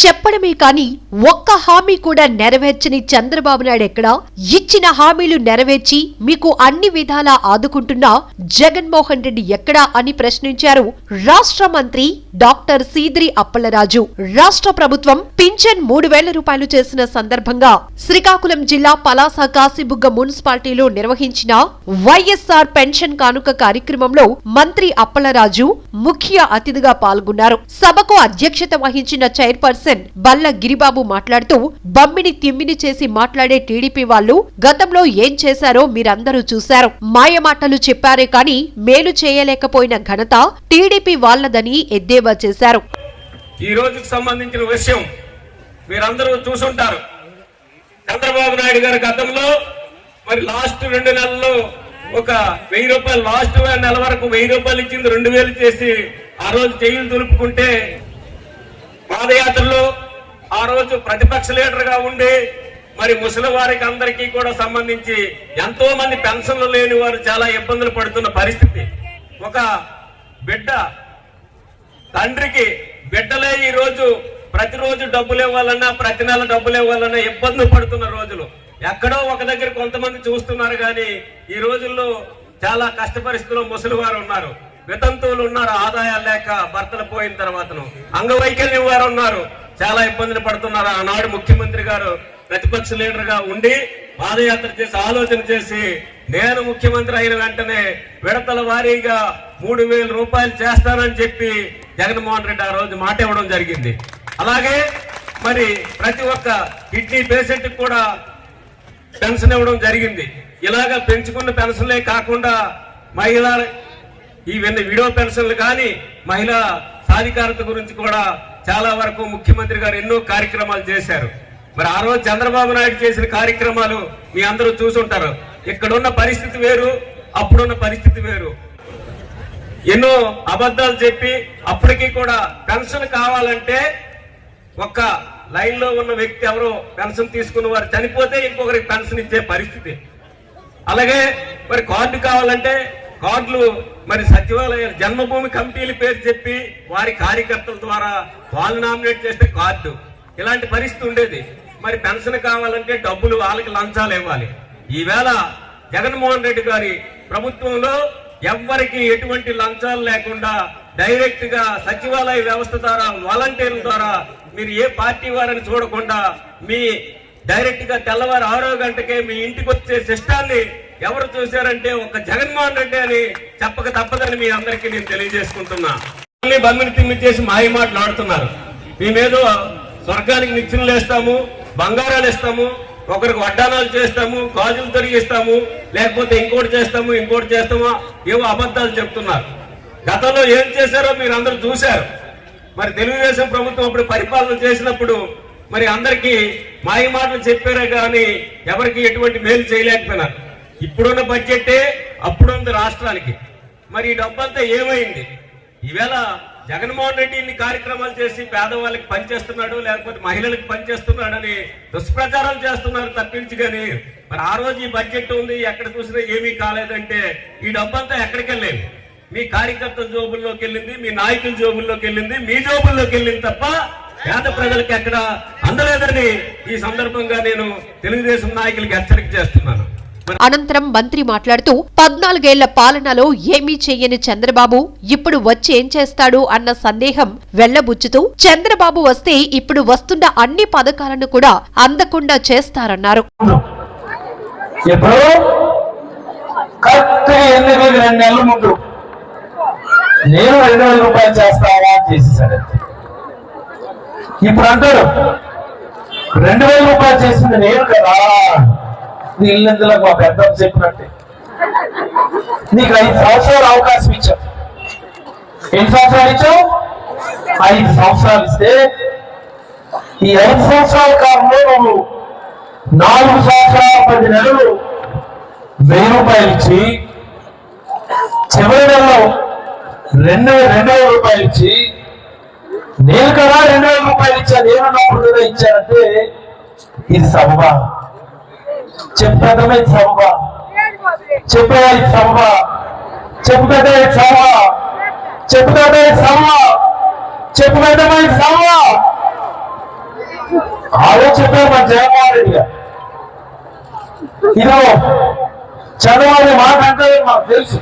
చెప్పడమే కాని ఒక్క హామీ కూడా నెరవేర్చని చంద్రబాబు నాయుడు ఎక్కడా? ఇచ్చిన హామీలు నెరవేర్చి మీకు అన్ని విధాలా ఆదుకుంటున్నా జగన్మోహన్ రెడ్డి ఎక్కడా అని ప్రశ్నించారు రాష్ట్ర మంత్రి డాక్టర్ సీద్రి అప్పలరాజు. రాష్ట్ర ప్రభుత్వం పింఛన్ మూడు వేల రూపాయలు చేసిన సందర్భంగా శ్రీకాకుళం జిల్లా పలాస కాశీబుగ్గ మున్సిపాలిటీలో నిర్వహించిన వైఎస్ఆర్ పెన్షన్ కానుక కార్యక్రమంలో మంత్రి అప్పలరాజు ముఖ్య అతిథిగా పాల్గొన్నారు. సభకు అధ్యక్షత వహించిన చైర్పర్సన్ బల్ల గిరిబాబు మాట్లాడుతూ బమ్మిని తిమ్మిని చేసి మాట్లాడే టీడీపీ వాళ్ళు గతంలో ఏం చేశారో మీరందరూ చూశారు. మాయమాటలు చెప్పారే కాని మేలు చేయలేకపోయిన ఘనత టీడీపీ వాళ్ళదని ఎద్దేవా చేశారు. ఈ రోజు సంబంధించిన విషయం మీరందరూ చూసుంటారు. చంద్రబాబు నాయుడు గారి గతంలో మరి లాస్ట్ రెండు నెలల్లో ఒక వెయ్యి రూపాయలు లాస్ట్ నెల వరకు వెయ్యి రూపాయలు ఇచ్చింది రెండు వేలు చేసి ఆ రోజు జైలు దులుపుకుంటే పాదయాత్రలో ఆ రోజు ప్రతిపక్ష లీడర్గా ఉండి మరి ముసలి వారికి అందరికీ కూడా సంబంధించి ఎంతో మంది పెన్షన్లు లేని వారు చాలా ఇబ్బందులు పడుతున్న పరిస్థితి. ఒక బిడ్డ తండ్రికి బిడ్డలే ఈ రోజు ప్రతిరోజు డబ్బులు ఇవ్వాలన్నా ప్రతి నెల డబ్బులు ఇవ్వాలన్నా ఇబ్బంది పడుతున్న రోజులు. ఎక్కడో ఒక దగ్గర కొంతమంది చూస్తున్నారు కానీ ఈ రోజుల్లో చాలా కష్ట పరిస్థితుల్లో ముసలి వారు ఉన్నారు. వితంతువులు ఉన్నారు ఆదాయాలు లేక భర్తలు పోయిన తర్వాతను. అంగవైకల్యం వారు ఉన్నారు చాలా ఇబ్బందులు పడుతున్నారు. ఆనాడు ముఖ్యమంత్రి గారు ప్రతిపక్ష లీడర్గా ఉండి పాదయాత్ర చేసి ఆలోచన చేసి నేను ముఖ్యమంత్రి అయిన వెంటనే విడతల వారీగా మూడు వేల రూపాయలు చేస్తానని చెప్పి జగన్మోహన్ రెడ్డి ఆ రోజు మాట ఇవ్వడం జరిగింది. అలాగే మరి ప్రతి ఒక్క కిడ్నీ పేషెంట్ కూడా పెన్షన్ ఇవ్వడం జరిగింది. ఇలాగ పెంచుకున్న పెన్షన్లే కాకుండా మహిళ ఇవన్నీ విడో పెన్షన్లు కానీ మహిళా సాధికారత గురించి కూడా చాలా వరకు ముఖ్యమంత్రి గారు ఎన్నో కార్యక్రమాలు చేశారు. మరి ఆ రోజు చంద్రబాబు నాయుడు చేసిన కార్యక్రమాలు మీ అందరూ చూసుంటారు. ఇక్కడున్న పరిస్థితి వేరు అప్పుడున్న పరిస్థితి వేరు. ఎన్నో అబద్ధాలు చెప్పి అప్పటికీ కూడా పెన్షన్ కావాలంటే ఒక్క లైన్లో ఉన్న వ్యక్తి ఎవరో పెన్షన్ తీసుకున్న వారు చనిపోతే ఇంకొకరికి పెన్షన్ ఇచ్చే పరిస్థితి. అలాగే మరి కార్డు కావాలంటే కార్డులు మరి సచివాలయ జన్మభూమి కమిటీల పేరు చెప్పి వారి కార్యకర్తల ద్వారా వాళ్ళు నామినేట్ చేస్తే కార్డు. ఇలాంటి పరిస్థితి ఉండేది. మరి పెన్షన్ కావాలంటే డబ్బులు వాళ్ళకి లంచాలు ఇవ్వాలి. ఈవేళ జగన్మోహన్ రెడ్డి గారి ప్రభుత్వంలో ఎవ్వరికి ఎటువంటి లంచాలు లేకుండా డైరెక్ట్గా సచివాలయ వ్యవస్థ ద్వారా వాలంటీర్ల ద్వారా మీరు ఏ పార్టీ వారని చూడకుండా మీ డైరెక్ట్గా తెల్లవారు ఆరో గంటకే మీ ఇంటికి వచ్చే సిస్టాన్ని ఎవరు చూశారంటే ఒక జగన్మోహన్ రెడ్డి అని చెప్పక తప్పదని మీ అందరికీ నేను తెలియజేసుకుంటున్నా. అన్ని బమ్మిని తిమ్మి చేసి మాయ మాట్లాడుతున్నారు మేమేదో స్వర్గానికి నిచ్చెనలు వేస్తాము బంగారాలు ఇస్తాము ఒకరికి వడ్డానాలు చేస్తాము గాజులు తొలగిస్తాము లేకపోతే ఇంకోటి చేస్తాము ఇంకోటి చేస్తాము ఏవో అబద్ధాలు చెప్తున్నారు. గతంలో ఏం చేశారో మీరు అందరూ చూశారు. మరి తెలుగుదేశం ప్రభుత్వం అప్పుడు పరిపాలన చేసినప్పుడు మరి అందరికీ మాయ మాటలు చెప్పారే కానీ ఎవరికి ఎటువంటి మేలు చేయలేకపోయినారు. ఇప్పుడున్న బడ్జెటే అప్పుడుంది రాష్ట్రానికి. మరి ఈ డబ్బంతా ఏమైంది? ఈవేళ జగన్మోహన్ రెడ్డి ఇన్ని కార్యక్రమాలు చేసి పేదవాళ్ళకి పనిచేస్తున్నాడు లేకపోతే మహిళలకు పనిచేస్తున్నాడని దుష్ప్రచారం చేస్తున్నారు తప్పించి కానీ మరి ఆ రోజు ఈ బడ్జెట్ ఉంది ఎక్కడ చూసినా ఏమీ కాలేదంటే ఈ డబ్బంతా ఎక్కడికి వెళ్ళేది? మీ కార్యకర్తల జోబుల్లోకి వెళ్ళింది మీ నాయకుల జోబుల్లోకి వెళ్ళింది మీ జోబుల్లోకి వెళ్ళింది తప్ప పేద ప్రజలకు ఎక్కడ అందలేదని ఈ సందర్భంగా నేను తెలుగుదేశం నాయకులకి హెచ్చరిక చేస్తున్నాను. అనంతరం మంత్రి మాట్లాడుతూ పద్నాలుగేళ్ళ పాలనలో ఏమీ చేయని చంద్రబాబు ఇప్పుడు వచ్చి ఏం చేస్తాడు అన్న సందేహం వెళ్ళబుచ్చుతూ చంద్రబాబు వస్తే ఇప్పుడు వస్తున్న అన్ని పథకాలను కూడా అందకుండా చేస్తారన్నారు. నేను రెండు వేల రూపాయలు చేస్తావా? చేసేసాడు ఇప్పుడు అంటారు రెండు వేల రూపాయలు చేసింది నేను కదా? నీ ఇల్లందులకు మా పెద్ద చెప్పినట్టే? నీకు ఐదు సంవత్సరాలు అవకాశం ఇచ్చాం. ఎన్ని సంవత్సరాలు ఇచ్చావు? ఐదు సంవత్సరాలు ఇస్తే ఈ ఐదు సంవత్సరాల కాలంలో నువ్వు నాలుగు సంవత్సరాల పది నెలలు వెయ్యి రూపాయలు ఇచ్చి చివరి నెలలో రెండు రెండు వేల రూపాయలు ఇచ్చి నేను కదా రెండు వేల రూపాయలు ఇచ్చాను నేను కదా ఇచ్చానంటే ఇది సభ చెప్పేదమే ఇది సభ చెప్పేదా ఇది సభ చెప్పుకదా ఇది సభ చెప్పుకదా ఇది సభ చెప్పుకదా ఇది సభ ఆలోచించారు మన జగన్మోహన్ రెడ్డి గారు ఇదిగో చంద్రబాబు మాట అంటే మాకు తెలుసు.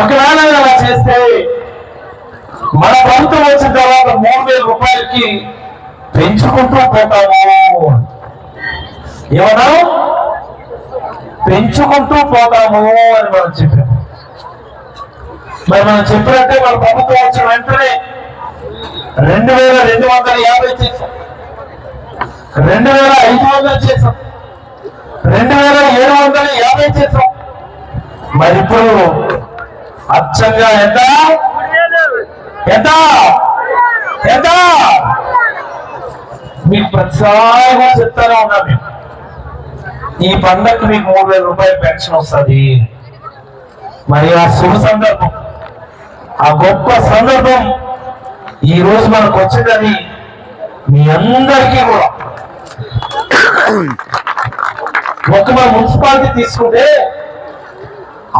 ఒకవేళ అలా చేస్తే మన ప్రభుత్వం వచ్చిన తర్వాత మూడు వేల రూపాయలకి పెంచుకుంటూ పోతాము. ఏమన్నా పెంచుకుంటూ పోతాము అని మనం చెప్పాం మరి మనం చెప్పినట్టే మన ప్రభుత్వం వచ్చిన వెంటనే రెండు వేల రెండు వందల యాభై చేసాం రెండు వేల ఐదు వందలు చేసాం రెండు వేల ఏడు వందల యాభై చేసాం మరి ఇప్పుడు అచ్చంగా ఎంత? ఎంత? ఎంత? మీకు ప్రతిసారిగా చెప్తానే ఉన్నా మేము ఈ పండగకు మీకు మూడు వేల రూపాయలు పెన్షన్ వస్తుంది. మరి ఆ శుభ సందర్భం. ఆ గొప్ప సందర్భం ఈ రోజు మనకు వచ్చిందని మీ అందరికీ కూడా. ఒక మన మున్సిపాలిటీ తీసుకుంటే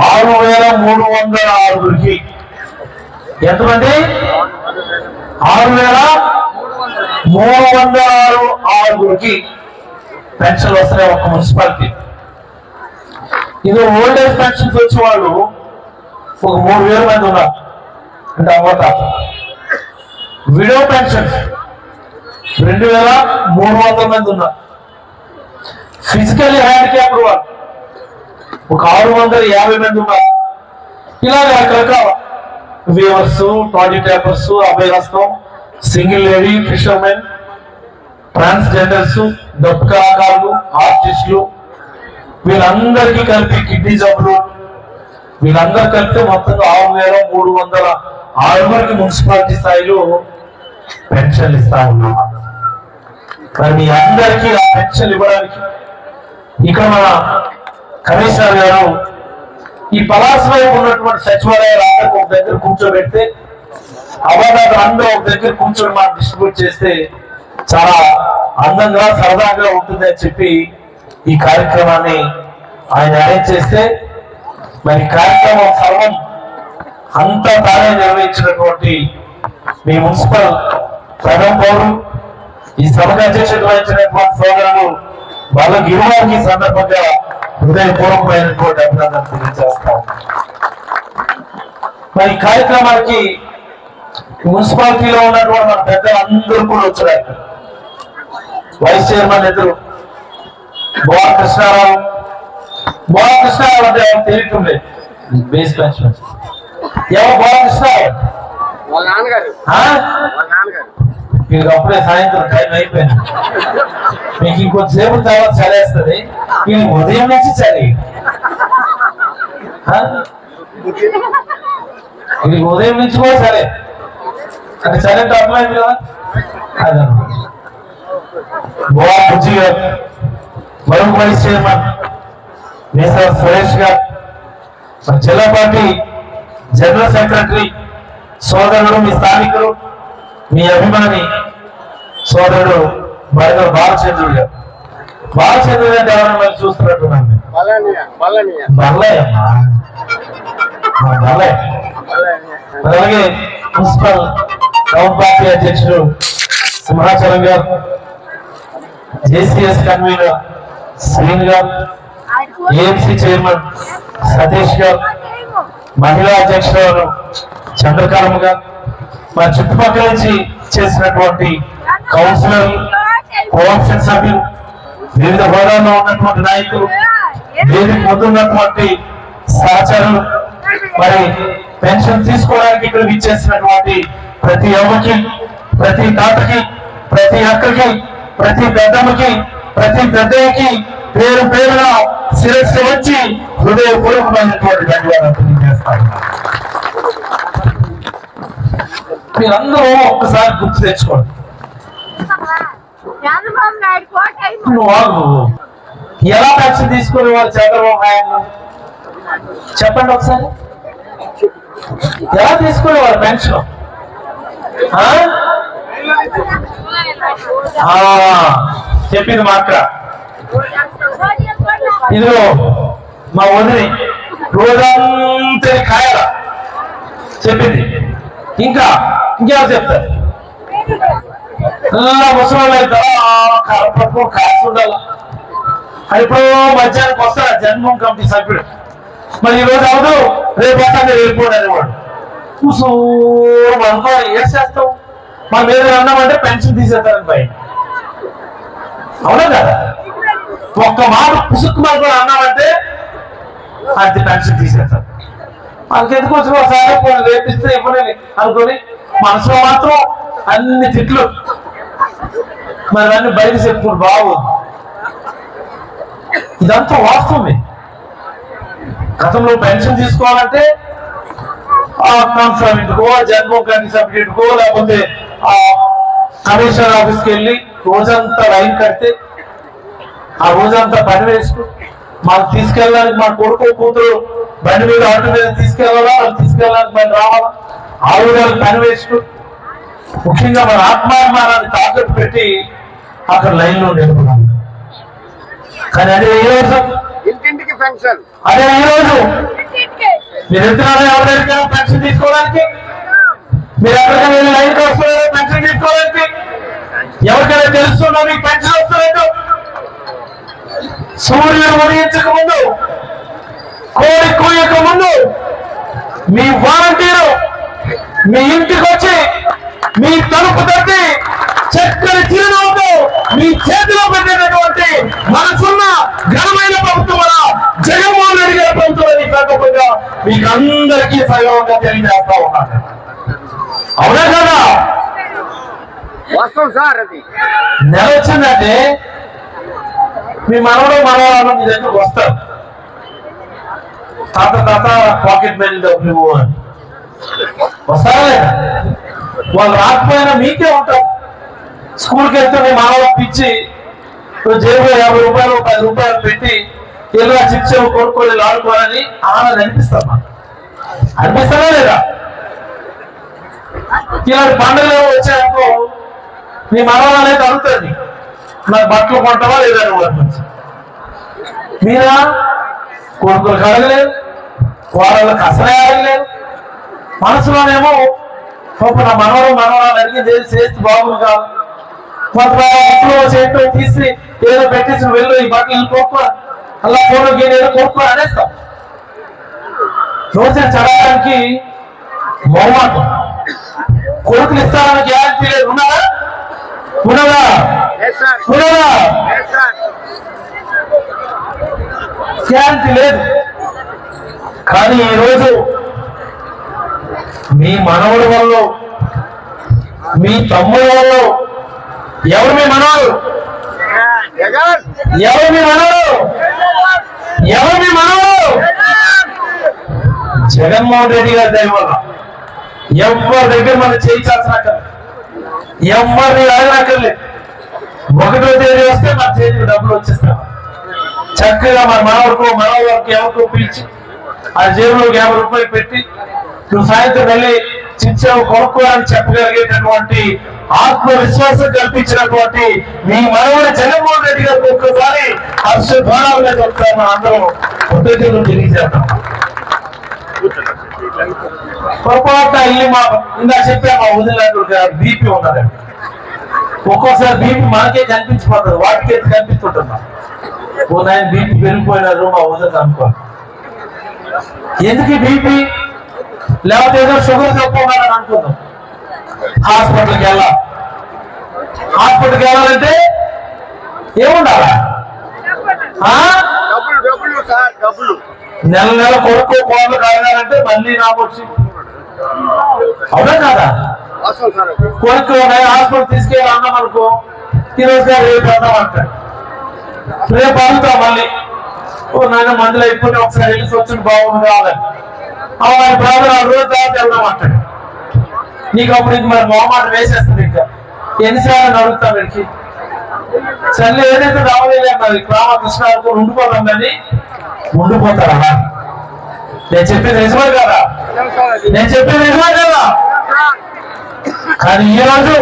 ఆరు వేల మూడు వందల ఆరుగురికి ఎంతమంది? ఆరు వేల మూడు వందల ఆరు ఆరుగురికి పెన్షన్లు వస్తున్నాయి ఒక మున్సిపాలిటీ. ఇది ఓల్డ్ ఏజ్ పెన్షన్స్ వచ్చే వాళ్ళు ఒక మూడు వేల మంది ఉన్నారు. అంటే అవ్వత విడో పెన్షన్స్ రెండు వేల మూడు వందల మంది ఉన్నారు. ఫిజికల్లీ హ్యాండిక్యాప్డ్ వాళ్ళు. ఒక ఆరు వందల యాభై మంది ఉన్నారు. ఇలా రకరకాల weavers toddy tappers Abhayahastham single lady fishermen transgenders డబ్బు కళాకారులు ఆర్టిస్టులు వీళ్ళందరికీ కలిపి కిడ్నీ జబ్బులు వీళ్ళందరూ కలిపితే మొత్తం ఆరు వేల మూడు వందల ఆరుగురికి మున్సిపాలిటీ స్థాయిలో పెన్షన్లు ఇస్తా ఉన్నాం. మరి మీ అందరికీ ఆ పెన్షన్ ఇవ్వడానికి ఇక్కడ మన కమిషనర్ గారు ఈ పలాస వైపు ఉన్నటువంటి సచివాలయాలు అందరికీ ఒక దగ్గర కూర్చోబెడితే అవాదాలు అందరూ ఒక దగ్గర కూర్చొని మనం డిస్ట్రిబ్యూట్ చేస్తే చాలా అందంగా సరదాగా ఉంటుందని చెప్పి ఈ కార్యక్రమాన్ని ఆయన అరేంజ్ చేస్తే మరి కార్యక్రమం సర్వం అంతా తానే నిర్వహించినటువంటి మీ మున్సిపల్ ప్రథమ పౌరు ఈ సభకు అధ్యక్షుడు వహించినటువంటి సోదరులు వాళ్ళ గిరివారికి సందర్భంగా హృదయపూర్వకమైనటువంటి అభినందన తెలియజేస్తాం మరి ఈ కార్యక్రమానికి మున్సిపాలిటీలో ఉన్నటువంటి మన పెద్దలు అందరూ కూడా వచ్చారు. వైస్ చైర్మన్ ఎదురు బోఆర్ కృష్ణారావు. బోఆర్ కృష్ణారావు అంటే ఎవరు తెలియటం లేదు బేస్ పెన్షన్ ఎవరు బోఆర్ కృష్ణారావు? మీకు అప్పుడే సాయంత్రం టైం అయిపోయింది. మీకు ఇంకొంచెంసేపు తర్వాత చలేస్తుంది. ఇది ఉదయం నుంచి చలి? ఇది ఉదయం నుంచి కూడా సరే అంటే చలి అంటే అర్థమైంది కదా? అదన్నమాట గోవా బుజ్జి గారు మరొక వైస్ చైర్మన్ మేసర్ సురేష్ గారు. మన జిల్లా పార్టీ జనరల్ సెక్రటరీ సోదరుడు మీ స్థానికులు మీ అభిమాని సోదరుడు బడగల బాలచంద్రుడు గారు. బాలచంద్రుడు అంటే ఎవరైనా మళ్ళీ చూస్తున్నట్టున్నాను అలాగే మున్సిపల్ టౌన్ పార్టీ అధ్యక్షుడు సింహాచలం గారు. జేసీఎస్ కన్వీనర్ శ్రీన్ గారు ఏఎంసీ చైర్మన్ సతీష్ గారు మహిళా అధ్యక్షురాలు చంద్రకాలమ్మ గారు మా చుట్టుపక్కల నుంచి చేసినటువంటి కౌన్సిలర్ కోఆప్షన్ సభ్యులు వివిధ హోదాల్లో ఉన్నటువంటి నాయకులు వేదిక ముందున్నటువంటి సహచరులు మరి పెన్షన్ తీసుకోవడానికి ఇక్కడ విచ్చేసినటువంటి ప్రతి అమ్మకి ప్రతి తాతకి ప్రతి అక్కకి ప్రతి పెద్దమ్మకి ప్రతి పెద్దయ్యకి పేరు పేరున శిరస్సు వచ్చి హృదయపూర్వకమైనటువంటి ధన్యవాదాలు తెలియజేస్తాను. మీరందరూ ఒక్కసారి గుర్తు తెచ్చుకోండి. ఎలా పెన్షన్ తీసుకునే వాళ్ళు చంద్రబాబు నాయుడు? చెప్పండి ఒకసారి. ఎలా తీసుకునేవారు పెన్షన్? చెప్పింది మా అక్క ఇదిగో మా వదిలి రోజంతా కాయాల. చెప్పింది. ఇంకా ఇంకెవరు చెప్తారు? అలా ముసలి అయితే కరపకు కాసు ఉండాల ఇప్పుడు మధ్యాహ్నం వస్తాడు జన్మం కమిటీ సభ్యుడు. మరి ఈ రోజు అవదు రేపు వస్తాను వెళ్ళిపోడు అనేవాడు. కూసు అనుకో ఏం చేస్తావు? మనం ఏదైనా అన్నామంటే పెన్షన్ తీసేస్తారని భయం. అవునా కదా? ఒక్క మాట పుసుక్కు కూడా అన్నామంటే అది పెన్షన్ తీసేస్తారు. మనకి ఎందుకు వచ్చిన ఒకసారి రేపిస్తే ఇవ్వలేని అనుకొని మనసులో మాత్రం అన్ని తిట్లు. మరి అన్ని బయట చెప్పుకుంటూ బాగోదు. ఇదంతా వాస్తవమే. గతంలో పెన్షన్ తీసుకోవాలంటే ఆ కాన్సర్వేట్కో జన్మం కానీ లేకపోతే ఆ కమిషనర్ ఆఫీస్కి వెళ్ళి రోజంతా లైన్ కడితే ఆ రోజంతా పని వేసుకు మాకు తీసుకెళ్ళడానికి మా కొడుకు కూతురు బండి మీద ఆటో మీద తీసుకెళ్ళాలా వాళ్ళు తీసుకెళ్ళడానికి బండి రావాలా? ఆ రోజు పని వేసుకు ముఖ్యంగా మన ఆత్మాభిమానాన్ని తాకట్టు పెట్టి అక్కడ లైన్లో నిలబడాలి. కానీ అదే ఈ రోజు? ఇంటింటికి పెన్షన్. అదే ఈ రోజు? మీరు వెళ్తున్నారా ఎవరైనా పెన్షన్ తీసుకోవడానికి? మీరు ఎక్కడికైనా వెళ్ళి లైన్కి వస్తున్నారా పెన్షన్ తీసుకోవడానికి ఎవరికైనా తెలుస్తుందో? మీకు పెన్షన్ వస్తున్నట్టు సూర్యుడు ఉదయించక ముందు కోడి కూయక ముందు మీ వాలంటీరు మీ ఇంటికి వచ్చి మీ తలుపు తట్టి చక్కని చిరునవ్వుతో మీ చేతిలో పెట్టినటువంటి మనసున్న ఘనమైన ప్రభుత్వం జగన్మోహన్ రెడ్డి గారి ప్రభుత్వం అని మీకు అందరికీ సగవంగా తెలియజేస్తా ఉన్నాను. అవునా కదా? వస్తాం సార్ అది. నెల వచ్చిందంటే మీ మనవడు మనవరాలు మీ దగ్గరకు వస్తారు. తాత తాత పాకెట్ మనీ డబ్బులు ఇవ్వు అని వస్తారా లేదా? వాళ్ళు రాకపోయినా మీకే ఉంటాం. స్కూల్కి వెళ్తే మీ మనవడు పిచ్చి జేబులో యాభై రూపాయలు పది రూపాయలు పెట్టి ఇలా చిప్స్ కొనుక్కొని ఆడుకోవాలని ఆనందం అనిపిస్తాం అనిపిస్తారా లేదా? ఇలాంటి పండుగలు వచ్చాయనుకో మీ మనవడు అనేది అడుగుతుంది నాకు బట్టలు కొంటావా లేదా అని మీరా కొడుకులు కడగలేదు వాళ్ళకి అసలే అడగలేదు మనసులోనేమో పాప నా మనవరం మనవరాలు అడిగింది ఏది చేస్తే బాగుంది కాదు కొంత ఇంట్లో చేతిలో తీసి ఏదో పెట్టేసి వెళ్ళు ఈ బట్టలు వెళ్ళి అలా ఫోటో గీని ఏదో కొనుక్కో అనేస్తాం. రోజు చదవడానికి మొహమాటం. కొడుకులు ఇస్తారని గ్యారంటీ లేదు. ఉన్నారా ఉన్నదా? ఉన్నదా? శాంతి లేదు. కానీ ఈరోజు మీ మనవడి వల్ల మీ తమ్ముడు వల్ల ఎవరు మీ మనవడు? ఎవరు మీ మనవడు? ఎవరు మీ మనవడు? జగన్మోహన్ రెడ్డి గారి దయ వల్ల. ఎవరి దగ్గర మనం చేయించాల్సిన ఎవరిని అడగనక్కర్లేదు. ఒకటో తేదీ వస్తే మన చేతికి డబ్బులు వచ్చేస్తాం చక్కగా మన మనవరకు మనవరకు ఎవరికో పిలిచి ఆ జేబులోకి యాభై రూపాయలు పెట్టి నువ్వు సాయంత్రం వెళ్ళి చిచ్చావు కొనుక్కో అని చెప్పగలిగేటటువంటి ఆత్మవిశ్వాసం కల్పించినటువంటి మీ మనవడి జగన్మోహన్ రెడ్డి గారికి ఒక్కసారి హర్షధ్వానాలుగా చెప్తాను అందరం కృతజ్ఞతలు తెలియజేద్దాం. పొరపాటున ఇల్లు మా ఇందా చెప్పా మా వదిలినట్టు బీపీ ఉన్నదండి ఒక్కోసారి బీపీ మనకే కనిపించిపోతుంది వాటికి అయితే కనిపిస్తుంటున్నా. ఓ నాయన బీపీ పెరిగిపోయినారు మా వదిలి అనుకో ఎందుకు బీపీ? లేకపోతే ఏదో షుగర్ చెప్పుకున్నారని అనుకుందాం. హాస్పిటల్కి వెళ్ళాలి. హాస్పిటల్కి వెళ్ళాలంటే ఏముండాలా? డబ్బులు నెల నెల కొడుకు కోళ్ళు కాగాలంటే మళ్ళీ నాకొచ్చి అవునా కదా? అది. కొడుకు హాస్పిటల్ తీసుకెళ్ళి అన్నాం అనుకో ఈరోజు కాదు రేపు అన్నాం అంటాడు రేపు అడుగుతాం మళ్ళీ. ఓ నాయన మందులు అయిపోతే ఒకసారి వెళ్ళి వచ్చిన బాగుంది అవును బ్రదర్ ఆ రోజు తర్వాత వెళ్దాం అంటాడు. నీకు అప్పుడు ఇంక మరి మొహమాట వేసేస్తుంది ఇంకా. ఎన్నిసార్లు అడుగుతాం వీడికి? సర్లే ఏదైతే రావలేదు మరి. రామకృష్ణతో ఉండిపోతాం కానీ ఉండిపోతారా? నేను చెప్పేది నిజమే కదా? నేను చెప్పేది నిజమే కదా? కానీ ఈ రోజు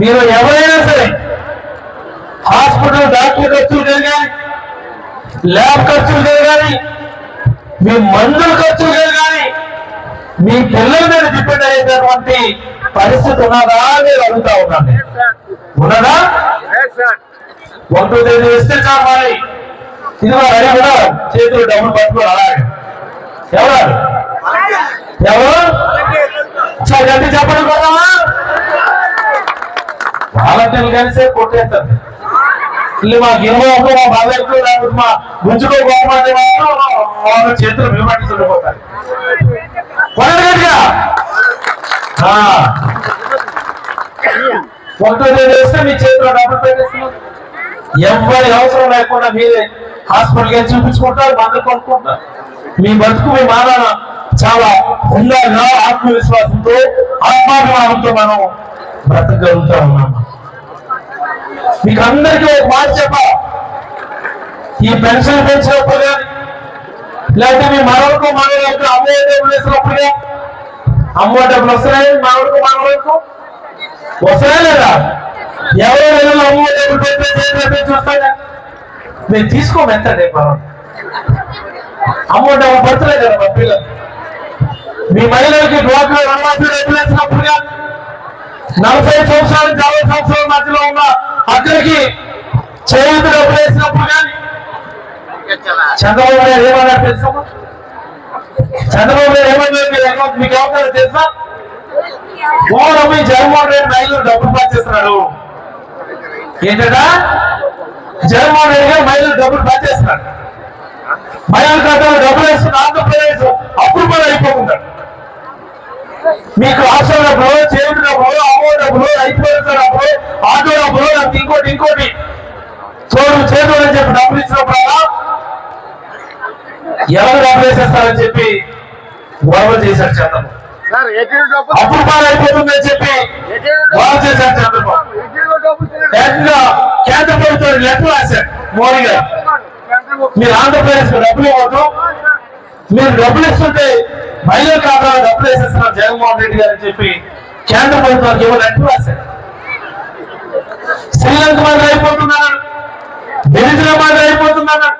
మీరు ఎవరైనా సరే హాస్పిటల్ డాక్టర్ ఖర్చులు కానీ ల్యాబ్ ఖర్చులు కానీ మీ మందుల ఖర్చులు కానీ మీ పిల్లల మీద డిపెండ్ అయ్యేటటువంటి పరిస్థితి ఉన్నదా నేను అడుగుతా ఉన్నాను. నేను. ఉన్నదా? ఒకటో తేదీ ఇస్తే సినిమా రెడీ కూడా చేతులు డబ్బులు పట్టుకుని అలాగే ఎవరు? ఎవరు? గట్టి చెప్పండి కొడదామా వాలంటీర్లు కలిసే కొట్టేస్తారు. ఇల్లు మా గిరవకు మా బాధకు లేకపోతే మా గుంజుకో గోమాది వాళ్ళ చేతులు నిలబట్టి ఒకటో తేదీ వేస్తే మీ చేతిలో డబ్బులు పెట్టేస్తున్నారు. ఎవరి అవసరం లేకుండా మీరే హాస్పిటల్కి వెళ్ళి చూపించుకుంటారు మందులు కొనుక్కుంటారు. మీ బతుకు మీ మానాన చాలా హుందాగా ఆత్మవిశ్వాసంతో ఆత్మాభిమానంతో మనం బ్రతకగలుగుతా ఉన్నాం. మీకు అందరికీ ఒక మాట చెప్ప. ఈ పెన్షన్ పెంచినప్పుడు కానీ లేకపోతే మీ మనవరకు మన యొక్క అమ్మో డబ్బులు వేసినప్పుడు కానీ అమ్మో డబ్బులు వస్తున్నాయి? మనవరకు మనవరకు వస్తున్నాయా లేదా? ఎవరో నెలలో అమ్మో డబ్బులు మేము తీసుకోము ఎంత మనం. అమ్మో డబ్బులు పడుతున్నాయి కదా మా పిల్లలు మీ మహిళలకి డ్వాక్రా రుణమాఫీ డబ్బులు నలభై సంవత్సరాలు యాభై సంవత్సరాల మధ్యలో ఉన్న అక్కడికి చేతి డబ్బులు వేసినప్పుడు కానీ చంద్రబాబు నాయుడు ఏమన్నారు తెలుసా? చంద్రబాబు నాయుడు ఏమన్నారు ఏమన్నా- మీకు ఏమన్నారు తెలుసా? ఓడమ్మి జగన్మోహన్ రెడ్డి మహిళలు డబ్బులు పనిచేస్తున్నాడు ఏంటడా జగన్మోహన్ రెడ్డి గారు మహిళలు డబ్బులు బంద్ పనిచేస్తున్నాడు మహిళల ఖాతాలో డబ్బులు వేస్తున్న ఆంధ్రప్రదేశ్ అప్పుడు కూడా అయిపోతున్నాడు మీకు ఆశ డబ్బులు చేతి డబ్బులు అమ్మో డబ్బులు అయిపోయిన డబ్బులు ఆటో డబ్బులు నాకు ఇంకోటి ఇంకోటి. చోటు చేతులు అని చెప్పి డబ్బులు ఇచ్చినప్పుడల్లా ఎవరు డబ్బులు వేసేస్తారని చెప్పి గొడవ చేశారు చంద్రబాబు అప్పుడు బాగా అయిపోతుందని చెప్పి గొడవ చేశారు చంద్రబాబు. కేంద్ర ప్రభుత్వం లెటర్ రాశారు మోడీ గారు. మీరు ఆంధ్రప్రదేశ్ డబ్బులు ఇవ్వద్దు. మీరు డబ్బులు ఇస్తుంటే మహిళల ఖాతాలో డబ్బులు వేసేస్తున్నారు జగన్మోహన్ రెడ్డి గారు అని చెప్పి కేంద్ర ప్రభుత్వానికి ఏమో లెటర్ రాశారు. శ్రీలంక మాదిరి అయిపోతున్నారు. దరిద్ర మాదిరి అయిపోతున్నారు.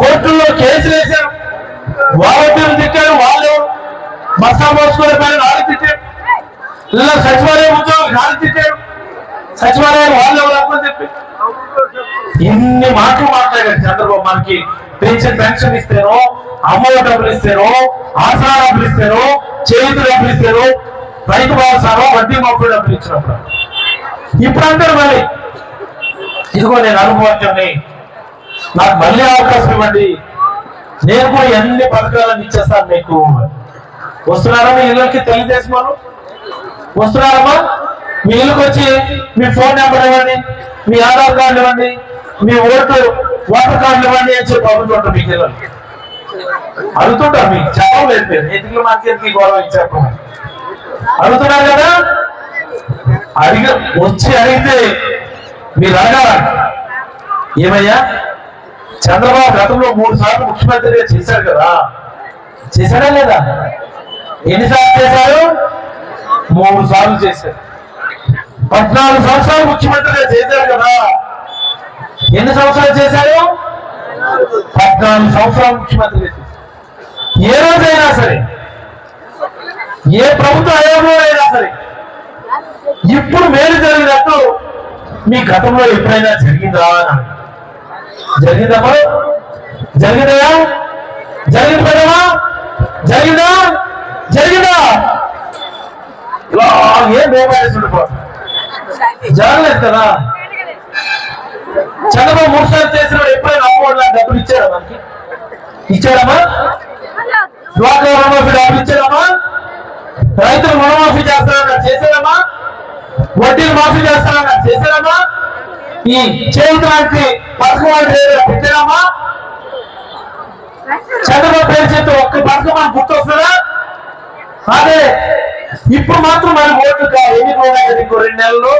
కోర్టుల్లో కేసులు వేశారు. వాలంటీర్లు తిట్టారు. వాళ్ళు బస్తా మోసుకునే పని వాళ్ళు తిట్టారు. సచివాలయం ఉద్యోగులు వాళ్ళు సచివాలయం వాళ్ళు ఎవరు చెప్పి? ఇన్ని మాటలు మాట్లాడారు చంద్రబాబు మనకి? పెన్షన్ పెన్షన్ ఇస్తేనో అమ్మ డబ్బులు ఇస్తేనో ఆసరా డబ్బులు ఇస్తేనో చేతి డబ్బులు ఇస్తారు రైతు భరోసానో వడ్డీ మొక్కలు డబ్బులు ఇచ్చినప్పుడు. ఇప్పుడు అంటారు మళ్ళీ ఇదిగో నేను అనుభవించండి నాకు మళ్ళీ అవకాశం ఇవ్వండి. నేను కూడా ఎన్ని పథకాలను ఇచ్చేస్తాను మీకు? వస్తున్నారా మీ ఇళ్ళకి తెలుగుదేశం వాళ్ళు వస్తున్నారమ్మా? మీ ఇల్లుకి వచ్చి మీ ఫోన్ నెంబర్ ఇవ్వండి మీ ఆధార్ కార్డు ఇవ్వండి మీ ఓటు ఓటర్ కార్డు ఇవ్వండి అని చెప్పి అడుగుతుంటారు మీకు ఇళ్ళకి అడుగుతుంటారు మీకు చెప్పలేదు మీరు. ఎన్నికల మార్కెట్కి గౌరవం ఇచ్చారు అడుగుతున్నారు కదా? అడిగ వచ్చి అడిగితే మీరు అడగాల. ఏమయ్యా? చంద్రబాబు గతంలో మూడు సార్లు ముఖ్యమంత్రిగా చేశారు కదా. చేశాడా లేదా? ఎన్నిసార్లు చేశారు? మూడు సార్లు చేశారు. పద్నాలుగు సంవత్సరాలు ముఖ్యమంత్రిగా చేశారు కదా. ఎన్ని సంవత్సరాలు చేశారు? పద్నాలుగు సంవత్సరాలు ముఖ్యమంత్రిగా చేశారు. ఏ రోజైనా సరే ఏ ప్రభుత్వ హయాంలో అయినా సరే ఇప్పుడు మేలు జరిగినట్టు మీ గతంలో ఎప్పుడైనా జరిగిందా అని జరిగిందమ్మా జరిగిందా జరిగింది? జరిగిందా? జరిగిందా? ఇలా ఏం మోబాయిల్స్ జరగలేదు కదా చంద్రబాబు మూడు సార్లు చేసినప్పుడు ఎప్పుడైనా అమ్మఒడి లాంటి డబ్బులు ఇచ్చాడా మనకి? ఇచ్చాడమ్మా? డ్వాక్రా రుణమాఫీ డబ్బులు ఇచ్చాడమ్మా? రైతులు రుణమాఫీ చేస్తారన్నా చేశాడమ్మా? వడ్డీలు మాఫీ చేస్తారన్నా చేశాడమ్మా? ఈ చేతి లాంటి పథకం లాంటి పెట్టాడమ్మా? చంద్రబాబు పేరు చేస్తే ఒక్క పథకం మనకు గుర్తొస్తుందా? అదే ఇప్పుడు మాత్రం మరి ఓట్లు కావాలి. ఎన్ని రోజులు ఇంకో రెండు నెలలు?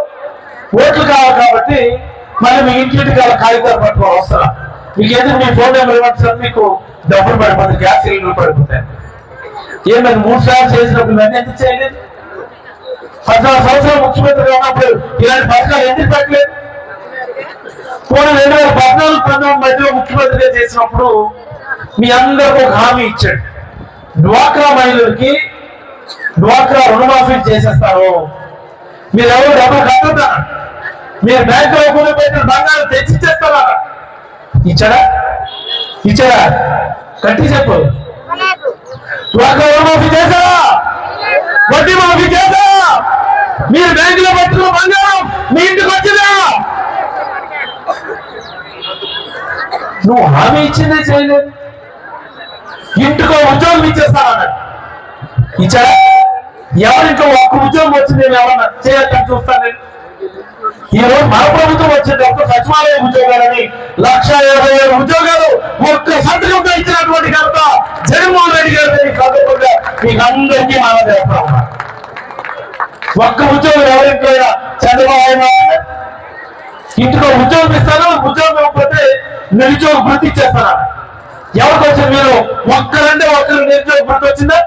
ఓట్లు కావాలి కాబట్టి మళ్ళీ మీ ఇంటింటి కావాలి కాగితాలు పట్టుకోవాలి అవసరం. మీకు ఎందుకు మీ ఫోన్ నెంబర్ ఇవ్వండి సార్? మీకు డబ్బులు పడిపోతుంది గ్యాస్ సిలిండర్ పడిపోతాయి. ఏమైనా మూడు సార్లు చేసినప్పుడు ఇవన్నీ ఎందుకు చేయలేదు పద్నాలుగు సంవత్సరాలు ముఖ్యమంత్రిగా ఉన్నప్పుడు ఇలాంటి పథకాలు ఎందుకు పెట్టలేదు? పోనీ రెండు వేల పద్నాలుగు పంతొమ్మిది మధ్యలో ముఖ్యమంత్రిగా చేసినప్పుడు మీ అందరికీ ఒక హామీ ఇచ్చాడు. డ్వాక్రా మహిళలకి డ్వాక్రా రుణమాఫీ చేసేస్తారు మీరు ఎవరు డబ్బులు కట్టుతారా మీరు బ్యాంకులో కూడా పెట్టిన బంగారం తెచ్చిచ్చేస్తారా ఇచ్చారా ఇచ్చారా కట్టి చెప్పు. డ్వాక్రా రుణమాఫీ చేశారా వడ్డీ మాఫీ చేశారా మీరు బ్యాంకులో పెట్టుకున్న బంగారం మీ ఇంటికి వచ్చిందా? నువ్వు హామీ ఇచ్చిందే చేయలేదు. ఇంటికో ఉద్యోగం ఇచ్చేస్తానన్నాడు ఇచ్చారా? ఎవరికి ఒక్క ఉద్యోగం వచ్చింది నేను ఎవరన్నా చేయాలని చూస్తాను నేను. ఈ రోజు మన ప్రభుత్వం వచ్చింది ఒక్క సచివాలయ ఉద్యోగాలని. లక్ష ఇరవై ఏడు ఉద్యోగాలు ఒక్క సంతకంగా ఇచ్చినటువంటి కనుక జగన్మోహన్ రెడ్డి గారి కాకుండా మీకు అందరికీ మనం ఒక్క ఉద్యోగం ఎవరికైనా అయినా చంద్రబాబు ఇంటిలో ఉద్యోగం ఇస్తాను ఉద్యోగం ఇవ్వకపోతే నిరుద్యోగ వృత్తి ఇచ్చేస్తాను ఎవరికి వచ్చింది మీరు? ఒక్కరంటే ఒక్కరు నిరుద్యోగ వృత్తి వచ్చిందా?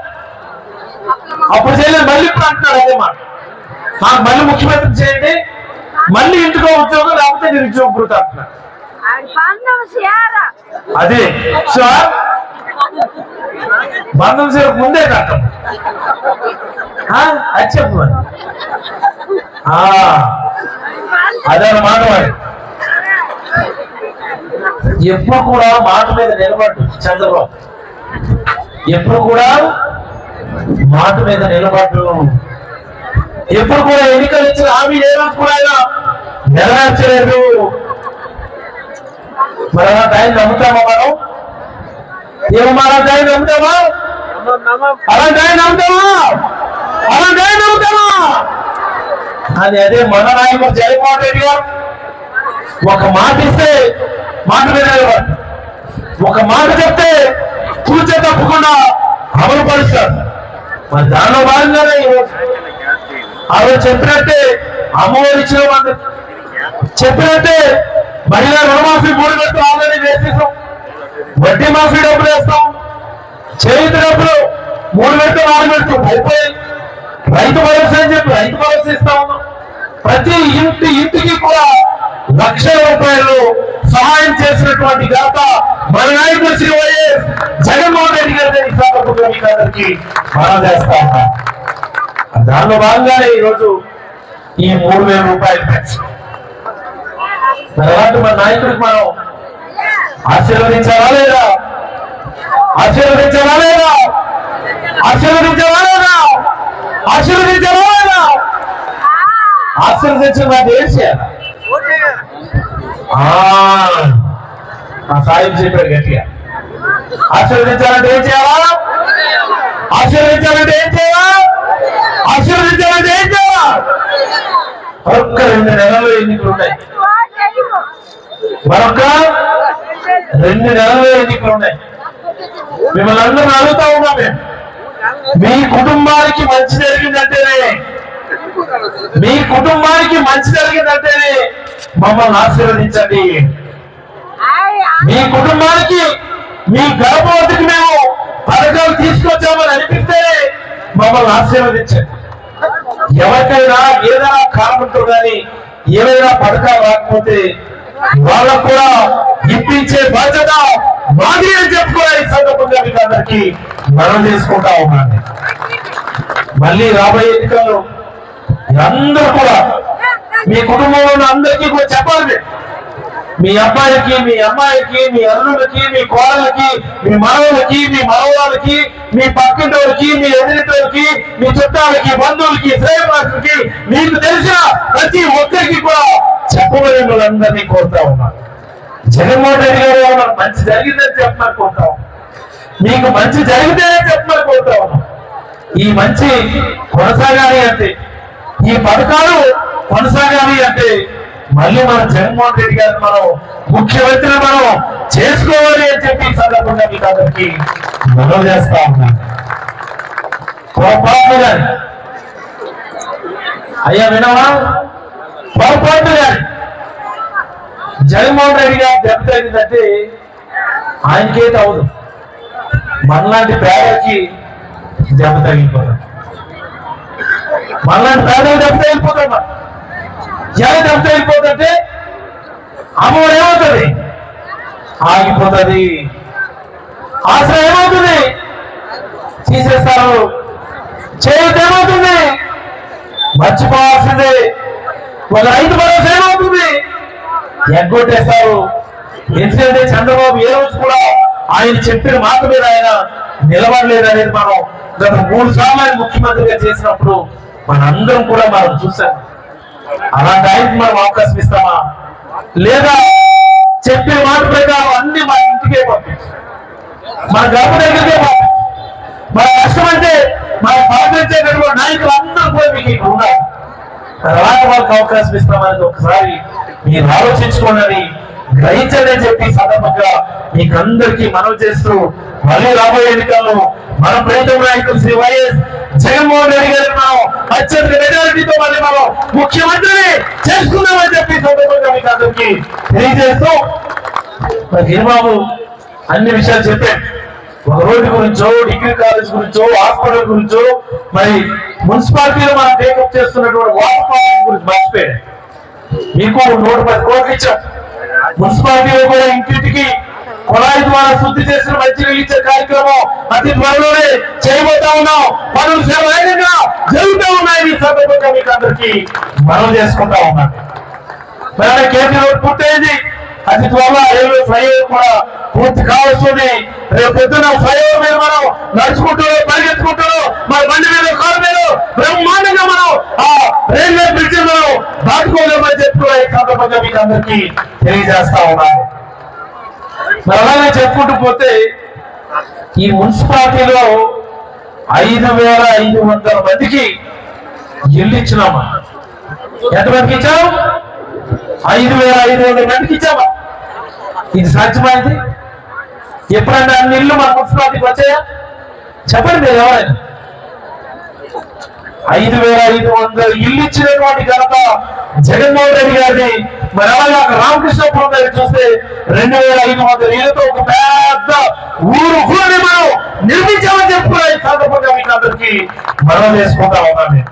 అప్పుడు చేయలేదు. మళ్ళీ ఇప్పుడు అంటున్నారు అదే మాట. నాకు మళ్ళీ ముఖ్యమంత్రి చేయండి. మళ్ళీ ఇంటికో ఉద్యోగం లేకపోతే నేను వృత్తి అంటున్నారు. అదే. సో బంధం సేపు ముందే కట్టం. ఆ, అది చెప్పు మరి. ఆ, అదే మాట ఎప్పుడు కూడా మాట మీద నిలబడ్డు చంద్రబాబు. ఎప్పుడు కూడా మాట మీద నిలబడటం ఎప్పుడు కూడా ఎన్నికలు ఇచ్చిన హామీ ఏ రోజు కూడా ఆయన నెరవేర్చలేదు. మరి అలా టైం నమ్ముతామా మనం? ఏమో మన టైం నమ్ముతామా? అలా టైం నమ్ముతామా? అలా టైం నమ్ముతామా? అని అదే మన నాయకుడు జగన్మోహన్ రెడ్డి గారు ఒక మాట ఇస్తే మాట మీద నిలబడ్డారు. ఒక మాట చెప్తే కూర్చో తప్పకుండా అమలు పరుస్తారు. మరి దానిలో భాగంగానే ఆవిడ చెప్పినట్టే అమ్మఒడి ఇచ్చిన చెప్పినట్టే మహిళా రుణమాఫీ మూడు గంటలు ఆల్రెడీ వేసేసాం. వడ్డీ మాఫీ డబ్బులు వేస్తాం. చేతి డబ్బులు మూడు గంటలు నాలుగు గంటలు అయిపోయి రైతు భరోసా అని చెప్పి రైతు భరోసా ఇస్తా ఉన్నాం. ప్రతి ఇంటి ఇంటికి కూడా లక్షల రూపాయలు సహాయం చేసినటువంటి ఘనత మన నాయకుడు శ్రీ వైఎస్ జగన్మోహన్ రెడ్డి గారి ఈ మనం చేస్తా ఉన్నాం దానిలో భాగంగానే ఈరోజు ఈ మూడు వేల రూపాయలు పెన్షన్ మరి మన నాయకుడికి మనం ఆశీర్వదించాలా లేదా? ఆశీర్వదించాలా లేదా? ఆశీర్వదించాలా లేదా? ఆశీర్వదించాలా లేదా? ఆశీర్వదించిన నాకు ఏం చేయాలి మా సాయం చెప్పాడు గట్టిగా. ఆశీర్వదించాలంటే ఏం చేయాలా? ఆశీర్వదించాలంటే ఏం చేయాలా? ఆశీర్వదించాలంటే ఏం చేయాలా? ఒక్క రెండు నెలలు ఎన్నికలు ఉన్నాయి. మరొక రెండు నెలలు ఎన్నికలు ఉన్నాయి. మిమ్మల్ని అందరూ అడుగుతా ఉన్నా మేము. మీ కుటుంబానికి మంచి జరిగిందంటేనే మీ కుటుంబానికి మంచి జరిగిందంటేనే మమ్మల్ని ఆశీర్వదించండి. మీ కుటుంబానికి మీ గర్భవతికి మేము పథకాలు తీసుకొచ్చామని అనిపిస్తేనే మమ్మల్ని ఆశీర్వదించండి. ఎవరికైనా ఏదైనా కారణంతో కానీ ఏవైనా పథకాలు రాకపోతే వాళ్ళకు కూడా ఇప్పించే బాధ్యత మాది అని చెప్పుకోవాలి ఈ సందర్భంగా మీకు అందరికీ మనం చేసుకుంటా ఉన్నాను. మళ్ళీ రాబోయే ఎన్నికల్లో అందరూ కూడా మీ కుటుంబంలో అందరికీ కూడా చెప్పాలి. మీ అబ్బాయికి మీ అమ్మాయికి మీ అల్లుడికి మీ కోడలకి మీ మనవులకి మీ మనవరాలకి మీ పక్కింటోళ్ళకి మీ ఎదిరిటోళ్ళకి మీ చుట్టాలకి బంధువులకి శ్రేయమాసులకి మీకు తెలిసిన ప్రతి ఒక్కరికి కూడా చెప్పమని మిమ్మల్ని అందరినీ కోరుతా ఉన్నాను జగన్మోహన్ రెడ్డి గారు ఏమన్నా మంచి జరిగిందని చెప్పమని కోరుతా మీకు మంచి జరిగితేనే చెప్పమని కోరుతా ఉన్నాం. ఈ మంచి కొనసాగాలి అంటే ఈ పథకాలు కొనసాగాలి అంటే మళ్ళీ మన జగన్మోహన్ రెడ్డి గారిని మనం ముఖ్యమంత్రిని మనం చేసుకోవాలి అని చెప్పి సందర్భంగా మీకు అందరికి మనం చేస్తా ఉన్నాను పొరపాటు గాని అయ్యా వినవా? పొరపాటు గారి. జగన్మోహన్ రెడ్డి గారు దెబ్బ ఆయనకేది అవదు మనలాంటి పేదకి దెబ్బ తగిలిపోతాం మళ్ళీ పేదలు దెబ్బ తగిలిపోతాం ఎలా దెబ్బ తగిలిపోతుంటే అమ్మవాడు ఏమవుతుంది? ఆగిపోతుంది. ఆశ్రయం ఏమవుతుంది? తీసేస్తారు. చేతి ఏమవుతుంది? మర్చిపోవాల్సిందే. ఒక రైతు భరోసా ఏమవుతుంది? ఎగ్గొట్టేస్తారు. ఎందుకంటే చంద్రబాబు ఏ రోజు కూడా ఆయన చెప్పిన మాట మీద ఆయన నిలబడలేదు అనేది మనం గత మూడు సార్లు ఆయన ముఖ్యమంత్రిగా చేసినప్పుడు మనందరం కూడా మనం చూసాం అలాంటి ఆయనకి మనం అవకాశం ఇస్తామా? లేదా చెప్పే మాట ప్రకారం అన్ని మన ఇంటికే పంపించాం. మన గర్భ దగ్గరికే పంపించాం. మన కష్టం అంటే మన పాటించేటటువంటి నాయకులు అందరూ కూడా మీకు ఇక్కడ ఉన్నారు తర్వాత వాళ్ళకి అవకాశం ఇస్తామనేది ఒకసారి మీరు ఆలోచించుకోనని గ్రహించండి అని చెప్పి సందర్భంగా మీకు అందరికీ మనవి చేస్తూ మళ్ళీ రాబోయే ఎన్నికల్లో మన ప్రీతం నాయకుడు శ్రీ వైఎస్ జగన్మోహన్ రెడ్డి గారిని మనం అత్యంత మెజారిటీతో మళ్ళీ మనం ముఖ్యమంత్రిని చేసుకుందామని చెప్పి సందర్భంగా మీకు అందరికి తెలియజేస్తూ హీరబాబు అన్ని విషయాలు చెప్పాను ఒక రోడ్డు గురించో డిగ్రీ కాలేజ్ గురించో హాస్పిటల్ గురించో మరి మున్సిపాలిటీలో మనం టేకప్ చేస్తున్నటువంటి వాటర్ ప్రాజెక్ట్ గురించి మర్చిపోయాడు మీకు నూట పది కోట్లు ఇచ్చాం మున్సిపాలిటీలో కూడా ఇంటింటికి కుళాయి ద్వారా శుద్ధి చేసిన మంచి ఇచ్చే కార్యక్రమం అతి త్వరలోనే చేయబోతా ఉన్నాం. పనులు వేగంగా జరుగుతూ ఉన్నాయి. ఈ సందర్భంగా మీకు అందరికీ మనం చేసుకుంటా ఉన్నాను. మరి కేసీ రోడ్ పూర్తయింది. అతి త్వరలో రైల్వే ఫ్లైఓవర్ కూడా పూర్తి కావస్తుంది. రేపు పొద్దున ఫ్లైఓవర్ మీద మనం నడుచుకుంటూ పరిగెత్తుకుంటూ మన బండి మీద కారు మీద బ్రహ్మాండంగా మనం ఆ రైల్వే బ్రిడ్జ్ మనం దాటుకోలేమని చెప్తున్నా ఈ సందర్భంగా మీకు అందరికీ తెలియజేస్తా ఉన్నాను. మరి చెప్పుకుంటూ పోతే ఈ మున్సిపాలిటీలో ఐదు వేల ఐదు వందల మందికి ఇల్లు ఇచ్చినామా? ఎంతమందికి ఇచ్చాము ఐదు వేల ఐదు వందల మందికి ఇచ్చామా? ఇది సాధ్యమైంది? ఎప్పుడన్నా అన్ని ఇల్లు మన మున్సిపాలిటీకి వచ్చాయా? చెప్పండి మీరు ఎవరైనా. ఐదు వేల ఐదు వందల ఇల్లు ఇచ్చినటువంటి ఘనత జగన్మోహన్ రెడ్డి గారిని మరి అలాగే రామకృష్ణపురం దగ్గర చూస్తే రెండు వేల ఐదు వందల. ఇళ్ళతో ఒక పెద్ద ఊరు ఊరిని మనం నిర్మించామని చెప్పుకున్నా ఈ సందర్భంగా మీకు అందరికీ మనం చేసుకుంటా ఉన్నాను.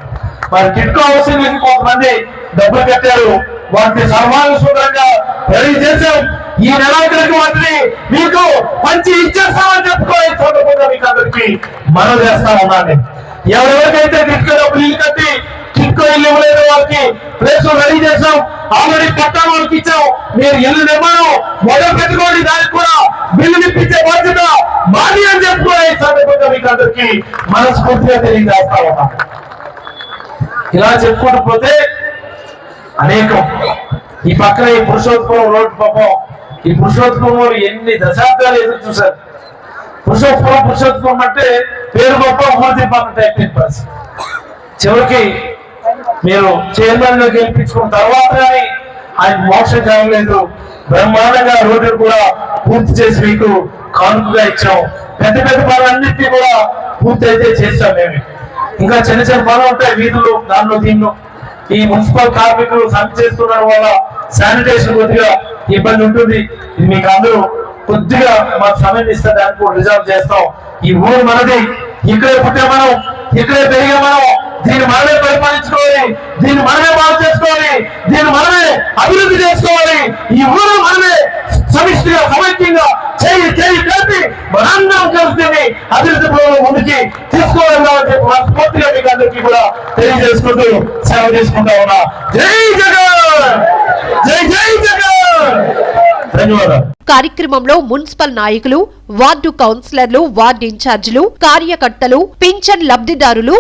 మరి టిట్కో అవసరం కి కొంతమంది డబ్బులు కట్టారు. వాటిని సర్వానుసూరంగా రెడీ చేశాం. ఈ నెలాఖరికి వాటిని మీకు మంచి ఇచ్చేస్తామని చెప్పుకోవాలి సందర్భంగా మీకు అందరికీ మనం చేస్తా ఉన్నాను. ఎవరెవరికైతే దిక్కులో డబ్బులు ఇల్లు కట్టి టిట్కో ఇల్లు ఇవ్వలేదు వాళ్ళకి ప్లేస్ రెడీ చేసాం ఆల్రెడీ పట్టా వాళ్ళకి ఇచ్చాం. మీరు ఇల్లు నిర్మాణం మొదలు పెట్టుకోండి. దానికి కూడా బిల్లు ఇప్పించే బాధ్యత మాది అని చెప్పుకో సందర్భంగా మీకు అందరికి మనస్ఫూర్తిగా తెలియజేస్తా ఉన్నాం ఇలా చెప్పుకుంటూ పోతే అనేకం. ఈ పక్కన ఈ పురుషోత్పవం రోడ్డు పాపం. ఈ పురుషోత్పవం ఎన్ని దశాబ్దాలు ఎదురు చూశారు? పురుషోత్వం పురుషోత్వం అంటే పేరు గొప్ప ఊరి పన్నట్టు అయిపోయింది పరిస్థితి. చివరికి మీరు చైర్మన్లోకి గా గెలిపించుకున్న తర్వాత కానీ ఆయన మోక్షం కావలేదు బ్రహ్మాండంగా రోడ్డు కూడా పూర్తి చేసి మీకు కానుకగా ఇచ్చాం. పెద్ద పెద్ద పనులన్నింటినీ కూడా పూర్తి అయితే చేస్తాం మేము. ఇంకా చిన్న చిన్న పనులు ఉంటాయి వీధులు దానిలో దీనిలో. ఈ మున్సిపల్ కార్మికులు సమ్మె చేస్తున్న వల్ల శానిటేషన్ కొద్దిగా ఇబ్బంది ఉంటుంది. ఇది మీకు అందరూ కొద్దిగా మా సమయం ఇస్తే దానికి కూడా రిజర్వ్ చేస్తాం. ఈ ఊరు మనది. ఇక్కడే పుట్టే మనం. ఇక్కడే పెరిగే మనం. దీన్ని మనమే పరిపాలించుకోవాలి. దీన్ని మనమే బాగు చేసుకోవాలి. దీన్ని మనమే అభివృద్ధి చేసుకోవాలి. ఈ ఊరు మనమే సమిష్టిగా సమైక్యంగా చేయి చేయి కలిపి మనందరం కలిసి అభివృద్ధి పనులు ముందుకి తీసుకోవాలి కాబట్టి మనస్ఫూర్తిగా మీకు అందరికీ కూడా తెలియజేసుకుంటూ సేవ చేసుకుంటా ఉన్నా. జై జగన్! జై జై జగన్! కార్యక్రమంలో మున్సిపల్ నాయకులు వార్డు కౌన్సిలర్లు వార్డు ఇన్ఛార్జీలు కార్యకర్తలు పింఛన్ లబ్ధిదారులు